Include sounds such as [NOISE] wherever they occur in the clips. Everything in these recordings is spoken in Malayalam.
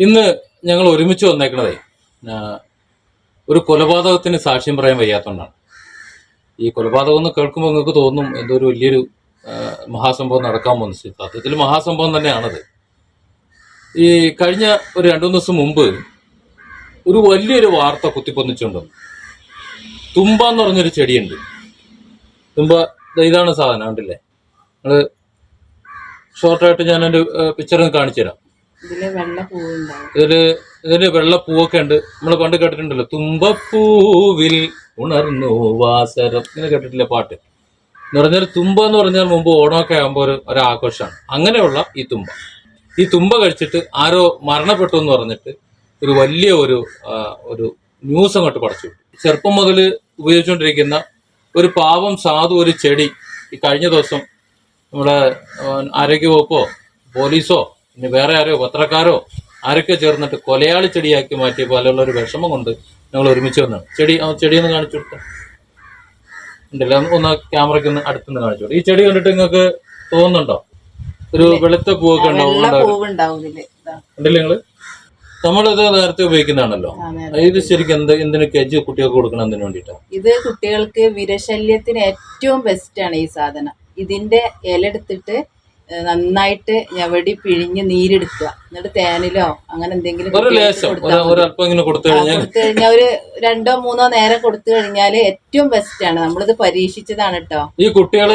ഇന്ന് ഞങ്ങൾ ഒരുമിച്ച് വന്നേക്കണതേ ഒരു കൊലപാതകത്തിന് സാക്ഷ്യം പറയാൻ വയ്യാത്തതുകൊണ്ടാണ് ഈ കൊലപാതകം എന്ന് കേൾക്കുമ്പോൾ നിങ്ങൾക്ക് തോന്നും എന്തോ ഒരു വലിയൊരു മഹാസംഭവം നടക്കാൻ പോകുന്നു. സത്യത്തിൽ മഹാസംഭവം തന്നെയാണത്. ഈ കഴിഞ്ഞ ഒരു രണ്ടു മൂന്ന് ദിവസം മുമ്പ് ഒരു വലിയൊരു വാർത്ത കുത്തിപ്പൊന്നിച്ചുണ്ട്? തുമ്പ എന്ന് പറഞ്ഞൊരു ചെടിയുണ്ട്. തുമ്പ ഇതാണ് സാധനം ഉണ്ടല്ലേ നിങ്ങൾ ഷോർട്ടായിട്ട് ഞാൻ എന്റെ പിക്ചർ കാണിച്ചു തരാം ഇതിൽ ഇതിൽ വെള്ളപ്പൂവൊക്കെ വെള്ള പൂവൊക്കെ ഉണ്ട്. നമ്മൾ പണ്ട് കേട്ടിട്ടുണ്ടല്ലോ തുമ്പപ്പൂവിൽ ഉണർന്നു വാസരം. ഇങ്ങനെ കേട്ടിട്ടില്ല പാട്ട്? എന്ന് പറഞ്ഞാൽ തുമ്പ എന്ന് പറഞ്ഞാൽ മുമ്പ് ഓണമൊക്കെ ആകുമ്പോൾ ഒരു ഒരാഘോഷമാണ് അങ്ങനെയുള്ള ഈ തുമ്പ. ഈ തുമ്പ കഴിച്ചിട്ട് ആരോ മരണപ്പെട്ടു എന്ന് പറഞ്ഞിട്ട് ഒരു വലിയ ഒരു ഒരു ന്യൂസ് അങ്ങോട്ട് പടച്ചു ചെറുപ്പം മുതൽ ഉപയോഗിച്ചുകൊണ്ടിരിക്കുന്ന ഒരു പാവം സാധു ഒരു ചെടി ഈ കഴിഞ്ഞ ദിവസം നമ്മുടെ ആരോഗ്യവകുപ്പോ പോലീസോ ഇനി വേറെ ആരോ പത്രക്കാരോ ആരൊക്കെ ചേർന്നിട്ട് കൊലയാളി ചെടിയാക്കി മാറ്റിയപ്പോൾ പോലെയുള്ള ഒരു വിഷമം കൊണ്ട് ഞങ്ങൾ ഒരുമിച്ച് വന്നാണ് ചെടി ആ ചെടി ഒന്ന് കാണിച്ചു കൊടുത്താൽ ഉണ്ടല്ലോ ഒന്ന് ക്യാമറയ്ക്ക് ഒന്ന് അടുത്തുനിന്ന് കാണിച്ചു ഈ ചെടി കണ്ടിട്ട് നിങ്ങൾക്ക് തോന്നുന്നുണ്ടോ? ഒരു വെളുത്ത പൂവൊക്കെ ഉണ്ടാവും. ഉണ്ടല്ലേ നിങ്ങൾ? നമ്മളിത് നേരത്തെ ഉപയോഗിക്കുന്നതാണല്ലോ. ഇത് ശരിക്കും എന്ത് എന്തിനു കെജ് കുട്ടികൾക്ക് കൊടുക്കണം എന്തിനു വേണ്ടിയിട്ടാണ് ഇത് കുട്ടികൾക്ക് വിരശല്യത്തിന് ഏറ്റവും ബെസ്റ്റ് ആണ് ഈ സാധനം. ഇതിന്റെ ഇല എടുത്തിട്ട് നന്നായിട്ട് ഞവടി പിഴിഞ്ഞ് നീരെടുക്കുക. എന്നിട്ട് തേനിലോ അങ്ങനെ എന്തെങ്കിലും കൊടുത്തു കഴിഞ്ഞാൽ ഒരു രണ്ടോ മൂന്നോ നേരം കൊടുത്തു കഴിഞ്ഞാൽ ഏറ്റവും ബെസ്റ്റ് ആണ്. നമ്മളിത് പരീക്ഷിച്ചതാണ് കേട്ടോ ഈ കുട്ടികൾ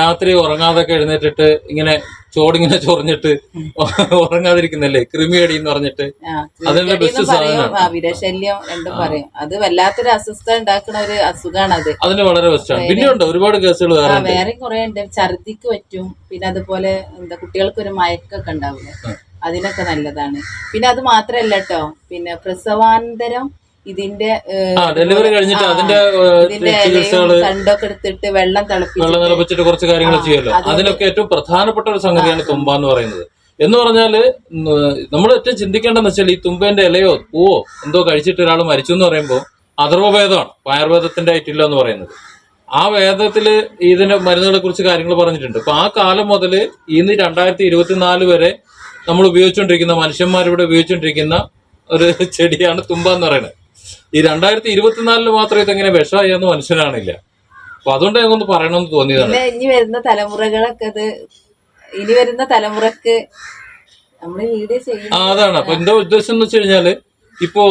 രാത്രി ഉറങ്ങാതൊക്കെ എഴുന്നേറ്റിട്ട് ഇങ്ങനെ ചോടിങ്ങനെ ചൊറിഞ്ഞിട്ട് ഉറങ്ങാതിരിക്കുന്നല്ലേ? കൃമിയടി എന്ന് പറഞ്ഞിട്ട് അതിന്റെ. ആ, വിരശല്യം രണ്ടും പറയും. അത് വല്ലാത്തൊരു അസ്വസ്ഥ ഉണ്ടാക്കുന്ന ഒരു അസുഖമാണ് അത് അതിന് വളരെ ബെസ്റ്റാണ് പിന്നെ ഉണ്ട് ഒരുപാട് കേസുകൾ വേറെ കുറെ ഉണ്ട് ഛർദിക്ക് പറ്റും. പിന്നെ അതുപോലെ എന്താ കുട്ടികൾക്ക് ഒരു മയക്കൊക്കെ ഉണ്ടാവില്ലേ? അതിനൊക്കെ നല്ലതാണ്. പിന്നെ അത് മാത്രല്ല കേട്ടോ പിന്നെ പ്രസവാനന്തരം ഇതിന്റെ ഡെലിവറി കഴിഞ്ഞിട്ട് അതിന്റെ തണ്ടൊക്കെ എടുത്തിട്ട് വെള്ളം വെള്ളം തിളപ്പിച്ചിട്ട് കുറച്ച് കാര്യങ്ങൾ ചെയ്യുമല്ലോ. അത് അതിനൊക്കെ ഏറ്റവും പ്രധാനപ്പെട്ട ഒരു സംഗതിയാണ് തുമ്പ എന്ന് പറയുന്നത്. എന്ന് പറഞ്ഞാൽ നമ്മൾ ഏറ്റവും ചിന്തിക്കേണ്ടതെന്ന് വെച്ചാൽ ഈ തുമ്പേന്റെ ഇലയോ പൂവോ എന്തോ കഴിച്ചിട്ട് ഒരാൾ മരിച്ചു എന്ന് പറയുമ്പോൾ അഥർവവേദമാണ് ആയുർവേദത്തിന്റെ ആയിട്ടില്ല എന്ന് പറയുന്നത്. ആ വേദത്തിൽ ഇതിന്റെ മരുന്നുകളെ കുറിച്ച് കാര്യങ്ങൾ പറഞ്ഞിട്ടുണ്ട്. അപ്പൊ ആ കാലം മുതൽ ഇന്ന് രണ്ടായിരത്തി ഇരുപത്തിനാല് വരെ നമ്മൾ ഉപയോഗിച്ചുകൊണ്ടിരിക്കുന്ന മനുഷ്യന്മാരിവിടെ ഉപയോഗിച്ചുകൊണ്ടിരിക്കുന്ന ഒരു [LAUGHS] ചെടിയാണ് തുമ്പ എന്ന് പറയുന്നത്. ഈ രണ്ടായിരത്തി ഇരുപത്തിനാലിൽ മാത്രം ഇതെങ്ങനെ വിഷമായി എന്ന് മനസ്സിലാണില്ല അപ്പൊ അതുകൊണ്ട് ഞങ്ങൾ പറയണമെന്ന് തോന്നിയതാണ്. ഇനി വരുന്ന തലമുറകളൊക്കെ അത് ഇനി വരുന്ന തലമുറയ്ക്ക് നമ്മൾ വീഡിയോ ചെയ്യും അതാണ്. അപ്പൊ എന്താ ഉദ്ദേശം എന്ന് വെച്ച് കഴിഞ്ഞാൽ ഇപ്പോ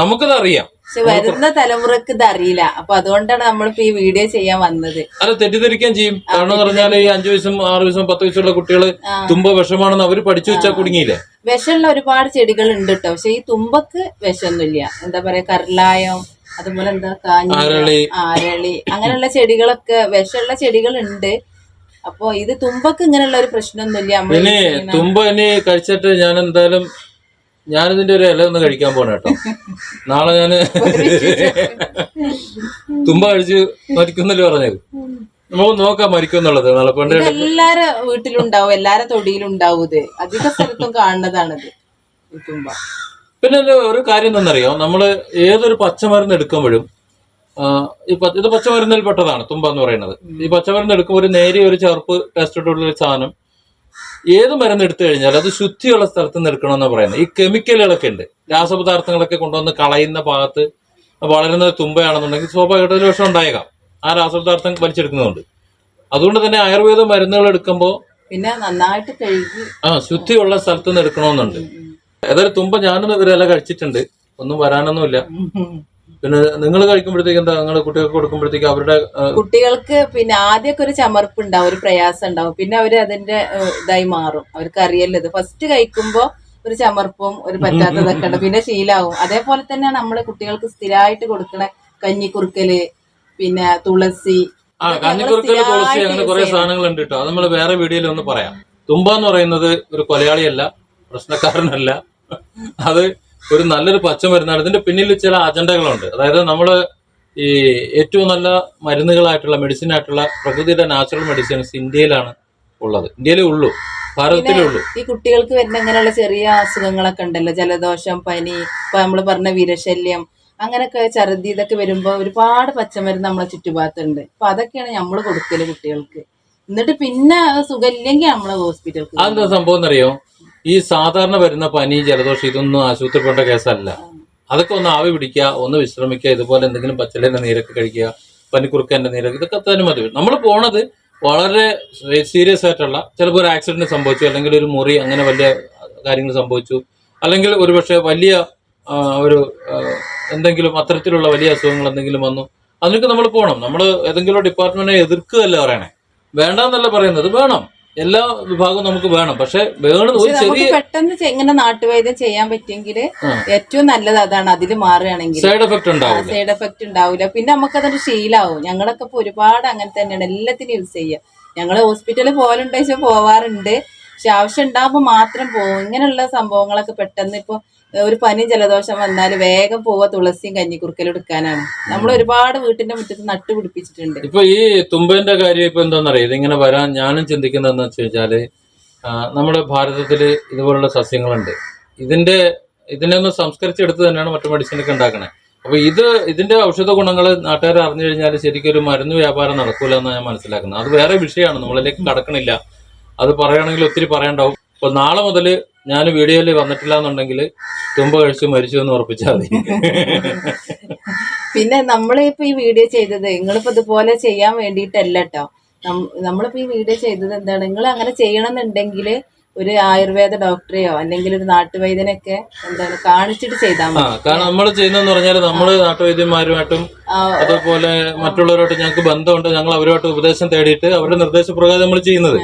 നമുക്കത് അറിയാം പക്ഷെ വരുന്ന തലമുറയ്ക്ക് ഇത് അറിയില്ല അപ്പൊ അതുകൊണ്ടാണ് നമ്മളിപ്പോ ഈ വീഡിയോ ചെയ്യാൻ വന്നത്. അത് തെറ്റിദ്ധരിക്കാൻ ചെയ്യും. കാരണം പറഞ്ഞാൽ ഈ അഞ്ചു വയസ്സും ആറു വയസ്സും പത്ത് വയസ്സുള്ള കുട്ടികൾ ആ. തുമ്പ വിഷമാണെന്ന് അവർ പഠിച്ചു വെച്ചാൽ കുടുങ്ങിയില്ലേ? വിഷമുള്ള ഒരുപാട് ചെടികൾ ഉണ്ട് കേട്ടോ പക്ഷെ ഈ തുമ്പക്ക് വിഷമൊന്നുമില്ല. എന്താ പറയാ കർലായം അതുപോലെ എന്താ കാഞ്ഞി ആരളി. ആരളി അങ്ങനെയുള്ള ചെടികളൊക്കെ വിഷമുള്ള ചെടികൾ ഉണ്ട് അപ്പൊ ഇത് തുമ്പക്ക് ഇങ്ങനെയുള്ള ഒരു പ്രശ്നമൊന്നുമില്ല തുമ്പ ഇനി കഴിച്ചിട്ട് ഞാൻ എന്തായാലും ഞാനിതിന്റെ ഒരു ഇല ഒന്ന് കഴിക്കാൻ പോണ കേട്ടോ. നാളെ ഞാൻ തുമ്പ കഴിച്ച് മരിക്കുന്നല്ലേ പറഞ്ഞത്? നമുക്ക് നോക്കാം മരിക്കും എന്നുള്ളത് നാളെ പണ്ട് എല്ലാരെ വീട്ടിലുണ്ടാവും എല്ലാരെ തൊടിയിലുണ്ടാവും ഇത്. അധിക സ്ഥലത്തും കാണുന്നതാണിത് തുമ്പ. പിന്നെ ഒരു- ഒരു കാര്യം എന്തെന്നറിയോ നമ്മൾ ഏതൊരു പച്ചമരുന്ന് എടുക്കുമ്പോഴും ഈ ഇത് പച്ചമരുന്നിൽ പെട്ടതാണ് തുമ്പ എന്ന് പറയുന്നത്. ഈ പച്ചമരുന്ന് എടുക്കുമ്പോൾ ഒരു നേരിയ ഒരു ചേർപ്പ് ടേസ്റ്റോടുള്ള ഒരു സാധനം ഏത് മരുന്ന് എടുത്തു കഴിഞ്ഞാൽ അത് ശുദ്ധിയുള്ള സ്ഥലത്ത് നിന്ന് എടുക്കണമെന്ന് പറയുന്നത്. ഈ കെമിക്കലുകളൊക്കെ ഉണ്ട്. രാസപദാർത്ഥങ്ങളൊക്കെ കൊണ്ടുവന്ന് കളയുന്ന ഭാഗത്ത് വളരുന്ന തുമ്പയാണെന്നുണ്ടെങ്കിൽ സ്വാഭാവികമായിട്ട് ഒരു വിഷം ഉണ്ടായേക്കാം. ആ രാസപദാർത്ഥം വലിച്ചെടുക്കുന്നതുകൊണ്ട്. അതുകൊണ്ട് തന്നെ ആയുർവേദ മരുന്നുകൾ എടുക്കുമ്പോൾ പിന്നെ നന്നായിട്ട് കഴുകി ആ ശുദ്ധിയുള്ള സ്ഥലത്ത് നിന്ന് എടുക്കണമെന്നുണ്ട് ഏതായാലും തുമ്പ ഞാനൊന്നും ഇവരെല്ലാം കഴിച്ചിട്ടുണ്ട്. ഒന്നും വരാനൊന്നുമില്ല. പിന്നെ നിങ്ങൾ കഴിക്കുമ്പോഴത്തേക്ക് എന്താ? നിങ്ങൾ കുട്ടികൾക്ക് കൊടുക്കുമ്പോഴത്തേക്ക് അവരുടെ കുട്ടികൾക്ക് പിന്നെ ആദ്യമൊക്കെ ഒരു ചമർപ്പ് ഉണ്ടാവും ഒരു പ്രയാസം ഉണ്ടാവും പിന്നെ അവർ അതിന്റെ ഇതായി മാറും. അവർക്ക് അറിയല്ലോ ഇത്. ഫസ്റ്റ് കഴിക്കുമ്പോ ഒരു ചമർപ്പും ഒരു പറ്റാത്തതൊക്കെ ഉണ്ട്. പിന്നെ ശീലാവും. അതേപോലെ തന്നെയാണ് നമ്മൾ കുട്ടികൾക്ക് സ്ഥിരമായിട്ട് കൊടുക്കണ കഞ്ഞിക്കുറുക്കൽ പിന്നെ തുളസി. ആ കഞ്ഞിക്കുറുക്കൽ തുളസി അങ്ങനെ കുറെ ഉണ്ട് കേട്ടോ. അത് നമ്മൾ വേറെ വീഡിയോയിൽ ഒന്ന് പറയാം. തുമ്പ എന്ന് പറയുന്നത് ഒരു കൊലയാളിയല്ല പ്രശ്നക്കാരനല്ല. അത് ഒരു നല്ലൊരു പച്ച മരുന്നാണ്. ഇതിന്റെ പിന്നിൽ ചില അജണ്ടകളുണ്ട്. അതായത് നമ്മൾ ഈ ഏറ്റവും നല്ല മരുന്നുകളായിട്ടുള്ള മെഡിസിൻ ആയിട്ടുള്ള പ്രകൃതിയുടെ നാച്ചുറൽ മെഡിസിൻസ് ഇന്ത്യയിലാണ് ഉള്ളത്. ഇന്ത്യയിലേ ഉള്ളൂ. ഭാരതത്തിലേ ഉള്ളൂ. ഈ കുട്ടികൾക്ക് വരുന്ന അങ്ങനെയുള്ള ചെറിയ അസുഖങ്ങളൊക്കെ ഉണ്ടല്ലോ. ജലദോഷം പനി ഇപ്പൊ നമ്മൾ പറഞ്ഞ വിരശല്യം അങ്ങനെയൊക്കെ ഛർദി ഇതൊക്കെ വരുമ്പോ ഒരുപാട് പച്ചമരുന്ന് നമ്മളെ ചുറ്റുപാടുണ്ട് അപ്പൊ അതൊക്കെയാണ് നമ്മൾ കൊടുക്കൽ കുട്ടികൾക്ക്. എന്നിട്ട് പിന്നെ സുഖമില്ലെങ്കിൽ നമ്മളെ ഹോസ്പിറ്റലിൽ അതെന്താ സംഭവം എന്നറിയോ? ഈ സാധാരണ വരുന്ന പനി ജലദോഷം ഇതൊന്നും ആശുപത്രി പോകേണ്ട കേസല്ല. അതൊക്കെ ഒന്ന് ആവി പിടിക്കുക ഒന്ന് വിശ്രമിക്കുക ഇതുപോലെ എന്തെങ്കിലും പച്ചലേന്റെ നീരൊക്കെ കഴിക്കുക പനിക്കുറുക്കന്റെ നീരൊക്കെ ഇതൊക്കെ തന്നെ മതി. നമ്മൾ പോണത് വളരെ സീരിയസ് ആയിട്ടുള്ള ചിലപ്പോൾ ഒരു ആക്സിഡന്റ് സംഭവിച്ചു അല്ലെങ്കിൽ ഒരു മുറി അങ്ങനെ വലിയ കാര്യങ്ങൾ സംഭവിച്ചു അല്ലെങ്കിൽ ഒരുപക്ഷെ വലിയ ഒരു എന്തെങ്കിലും അത്തരത്തിലുള്ള വലിയ അസുഖങ്ങൾ എന്തെങ്കിലും വന്നു. അതിനൊക്കെ നമ്മൾ പോകണം നമ്മൾ ഏതെങ്കിലും ഡിപ്പാർട്ട്മെന്റിനെ എതിർക്കുകയല്ല പറയണേ? വേണ്ടെന്നല്ല പറയുന്നത്. വേണം. എല്ലാ വിഭാഗവും നമുക്ക് വേണം. പക്ഷെ വേണം ഒരു നമുക്ക് ചെറിയ പെട്ടെന്ന് ചെ- ഇങ്ങനെ നാട്ടുവൈദ്യം ചെയ്യാൻ പറ്റിയെങ്കിൽ ഏറ്റവും നല്ലത് അതാണ് അതിൽ മാറുകയാണെങ്കിൽ. സൈഡ് എഫക്ട് ഉണ്ടാവില്ല. സൈഡ് എഫക്റ്റ് ഉണ്ടാവില്ല. പിന്നെ നമുക്കതൊരു ശീലാവും. ഞങ്ങളൊക്കെ ഇപ്പൊ ഒരുപാട് അങ്ങനെ തന്നെയാണ് എല്ലാത്തിനും യൂസ് ചെയ്യുക. ഞങ്ങൾ ഹോസ്പിറ്റലിൽ പോകലുണ്ടോ വെച്ചാൽ പോവാറുണ്ട്. പക്ഷെ ആവശ്യം ഉണ്ടാകുമ്പോൾ മാത്രം പോകും. ഇങ്ങനെയുള്ള സംഭവങ്ങളൊക്കെ പെട്ടെന്ന് ഇപ്പൊ ഒരു പനി ജലദോഷം വന്നാൽ വേഗം പോവുക തുളസിയും കഞ്ഞിക്കുറുക്കലും എടുക്കാനാണ്. നമ്മൾ ഒരുപാട് വീട്ടിന്റെ മുറ്റത്ത് നട്ടു പിടിപ്പിച്ചിട്ടുണ്ട്. ഇപ്പൊ ഈ തുമ്പന്റെ കാര്യം ഇപ്പൊ എന്താണെന്നറിയാം? ഇതിങ്ങനെ വരാൻ ഞാനും ചിന്തിക്കുന്നതെന്ന് വെച്ച് കഴിഞ്ഞാൽ നമ്മുടെ ഭാരതത്തിൽ ഇതുപോലുള്ള സസ്യങ്ങളുണ്ട്. ഇതിന്റെ ഇതിനെ ഒന്ന് സംസ്കരിച്ചെടുത്ത് തന്നെയാണ് മറ്റു മെഡിസിനൊക്കെ ഉണ്ടാക്കണേ. അപ്പൊ ഇത് ഇതിന്റെ ഔഷധ ഗുണങ്ങൾ നാട്ടുകാർ അറിഞ്ഞു കഴിഞ്ഞാൽ ശരിക്കും ഒരു മരുന്ന് വ്യാപാരം നടക്കൂല എന്നാണ് ഞാൻ മനസ്സിലാക്കുന്നത്. അത് വേറെ വിഷയമാണ്. നമ്മളിലേക്ക് കടക്കണില്ല. അത് പറയുകയാണെങ്കിൽ ഒത്തിരി പറയണ്ടാവും. അപ്പൊ നാളെ മുതൽ ഞാൻ വീഡിയോയിൽ വന്നിട്ടില്ല എന്നുണ്ടെങ്കിൽ തുമ്പ കഴിച്ച് മരിച്ചു എന്ന് ഉറപ്പിച്ചാൽ മതി. പിന്നെ നമ്മളിപ്പോ ഈ വീഡിയോ ചെയ്തത് നിങ്ങളിപ്പോ ഇതുപോലെ ചെയ്യാൻ വേണ്ടിയിട്ടല്ല കേട്ടോ നമ്മളിപ്പോ ഈ വീഡിയോ ചെയ്തത് എന്താണ്? നിങ്ങൾ അങ്ങനെ ചെയ്യണമെന്നുണ്ടെങ്കിൽ ഒരു ആയുർവേദ ഡോക്ടറെയോ അല്ലെങ്കിൽ ഒരു നാട്ടുവൈദ്യനൊക്കെ എന്താണ് കാണിച്ചിട്ട് ചെയ്താൽ മതി. കാരണം നമ്മൾ ചെയ്യുന്നതെന്ന് പറഞ്ഞാൽ നമ്മൾ നാട്ടുവൈദ്യന്മാരുമായിട്ടും അതുപോലെ മറ്റുള്ളവരുമായിട്ട് ഞങ്ങൾക്ക് ബന്ധമുണ്ട് ഞങ്ങൾ അവരുമായിട്ട് ഉപദേശം തേടിയിട്ട് അവരുടെ നിർദ്ദേശപ്രകാരം നമ്മൾ ചെയ്യുന്നത്.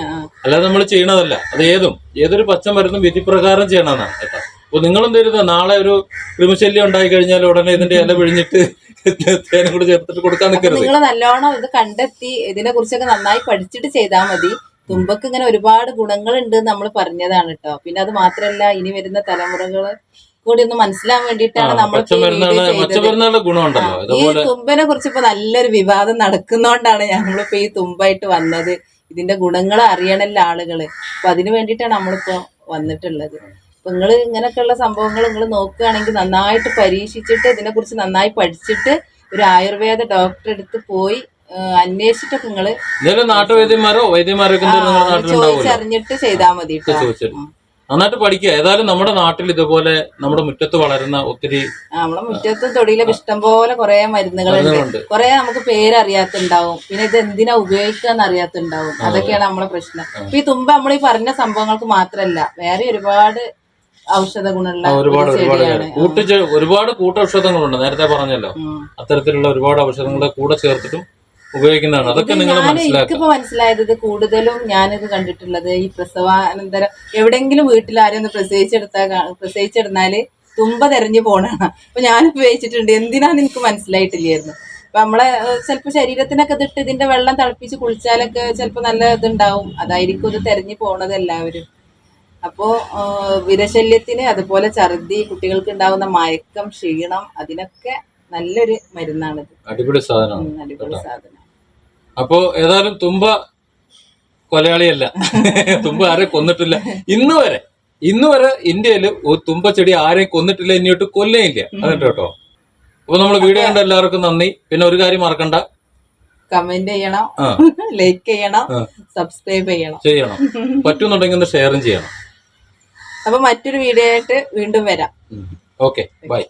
അല്ലാതെ നമ്മൾ ചെയ്യണതല്ല. അത് ഏതും. ഏതൊരു പച്ച മരുന്നും വിധിപ്രകാരം ചെയ്യണമെന്നാണ് കേട്ടോ. അപ്പൊ നിങ്ങളും തരുന്ന നാളെ ഒരു ക്രിമിശല്യം ഉണ്ടായി കഴിഞ്ഞാൽ ഉടനെ ഇതിന്റെ ഇല പിഴിഞ്ഞിട്ട് തേനും കൂടി ചേർത്തിട്ട് കൊടുക്കാൻ നിൽക്കരുത് നിങ്ങൾ നല്ലോണം ഇത് കണ്ടെത്തി ഇതിനെ കുറിച്ചൊക്കെ നന്നായി പഠിച്ചിട്ട് ചെയ്താൽ മതി. തുമ്പക്ക് ഇങ്ങനെ ഒരുപാട് ഗുണങ്ങളുണ്ട് നമ്മൾ പറഞ്ഞതാണ് കേട്ടോ പിന്നെ അത് മാത്രല്ല ഇനി വരുന്ന തലമുറകൾ കൂടി ഒന്ന് മനസ്സിലാൻ വേണ്ടിയിട്ടാണ് നമ്മൾ ഈ തുമ്പനെ കുറിച്ച് ഇപ്പൊ നല്ലൊരു വിവാദം നടക്കുന്നോണ്ടാണ് ഞങ്ങളിപ്പോ ഈ തുമ്പായിട്ട് വന്നത്. ഇതിന്റെ ഗുണങ്ങൾ അറിയണല്ലോ ആളുകൾ. അപ്പൊ അതിനു വേണ്ടിയിട്ടാണ് നമ്മളിപ്പോ വന്നിട്ടുള്ളത്. അപ്പൊ നിങ്ങൾ ഇങ്ങനെയൊക്കെയുള്ള സംഭവങ്ങൾ നിങ്ങൾ നോക്കുകയാണെങ്കിൽ നന്നായിട്ട് പരീക്ഷിച്ചിട്ട് ഇതിനെ കുറിച്ച് നന്നായി പഠിച്ചിട്ട് ഒരു ആയുർവേദ ഡോക്ടറെ അടുത്ത് പോയി അന്വേഷിച്ചിട്ടൊക്കെ നിങ്ങൾ നാട്ടുവൈദ്യന്മാരോ ചോദിച്ചറിഞ്ഞിട്ട് ചെയ്താൽ മതി കേട്ടോ നന്നായിട്ട് പഠിക്കുക. ഏതായാലും നമ്മുടെ നാട്ടിൽ ഇതുപോലെ നമ്മുടെ മുറ്റത്ത് വളരുന്ന ഒത്തിരി നമ്മുടെ മുറ്റത്ത് തൊടിയിലൊക്കെ ഇഷ്ടംപോലെ കുറെ മരുന്നുകളുണ്ട്. കുറെ നമുക്ക് പേരറിയാത്തുണ്ടാവും. പിന്നെ ഇത് എന്തിനാ ഉപയോഗിക്കാന്ന് അറിയാത്തുണ്ടാവും. അതൊക്കെയാണ് നമ്മളെ പ്രശ്നം. ഈ തുമ്പ നമ്മൾ ഈ പറഞ്ഞ സംഭവങ്ങൾക്ക് മാത്രല്ല. വേറെ ഒരുപാട് ഔഷധ ഗുണമുള്ള ഒരുപാട് ഒരു ഒരുപാട് കൂട്ടിച്ച് ഒരുപാട് കൂട്ടൌഷധങ്ങളുണ്ട്. നേരത്തെ പറഞ്ഞല്ലോ. അത്തരത്തിലുള്ള ഒരുപാട് ഔഷധങ്ങളെ കൂടെ ചേർത്തിട്ടും ഉപയോഗിക്കുന്നതാണ്. അതൊക്കെ നിങ്ങൾ എനിക്കിപ്പോ മനസ്സിലായത് ഇത് കൂടുതലും ഞാനിത് കണ്ടിട്ടുള്ളത് ഈ പ്രസവാനന്തരം എവിടെങ്കിലും വീട്ടിൽ ആരും ഒന്ന് പ്രസവിച്ചെടുത്താൽ പ്രസവിച്ചെടുത്താൽ പ്രസവിച്ചെടുന്നാൽ തുമ്പ തെരഞ്ഞു പോണാണ് അപ്പൊ ഞാൻ ഉപയോഗിച്ചിട്ടുണ്ട്. എന്തിനാന്ന് എനിക്ക് മനസ്സിലായിട്ടില്ലായിരുന്നു. അപ്പൊ നമ്മളെ ചിലപ്പോ ശരീരത്തിനൊക്കെ ഇതിട്ട് ഇതിന്റെ വെള്ളം തിളപ്പിച്ച് കുളിച്ചാലൊക്കെ ചിലപ്പോ നല്ല ഇതുണ്ടാവും. അതായിരിക്കും ഇത് തെരഞ്ഞു പോണത് എല്ലാവരും. അപ്പോ വിരശല്യത്തിന് അതുപോലെ ഛർദി കുട്ടികൾക്ക് ഉണ്ടാവുന്ന മയക്കം ക്ഷീണം അതിനൊക്കെ നല്ലൊരു മരുന്നാണിത് അടിപൊളി സാധനമാണ് അടിപൊളി സാധനം അപ്പോ ഏതായാലും തുമ്പ കൊലയാളിയല്ല. തുമ്പ ആരെ കൊന്നിട്ടില്ല. ഇന്ന് വരെ ഇന്ന് വരെ ഇന്ത്യയിൽ തുമ്പ ചെടി ആരെയും കൊന്നിട്ടില്ല ഇനിയോട്ട് കൊല്ലേയില്ല അതുണ്ട് കേട്ടോ? അപ്പൊ നമ്മൾ വീഡിയോ കണ്ട എല്ലാവർക്കും നന്ദി. പിന്നെ ഒരു കാര്യം മറക്കണ്ട. കമന്റ് ചെയ്യണം. ലൈക്ക് ചെയ്യണം. സബ്സ്ക്രൈബ് ചെയ്യണം. ചെയ്യണം. പറ്റുന്നുണ്ടെങ്കിൽ ഒന്ന് ഷെയറും ചെയ്യണം. അപ്പൊ മറ്റൊരു വീഡിയോ ആയിട്ട് വീണ്ടും വരാം. ഓക്കെ. ബൈ.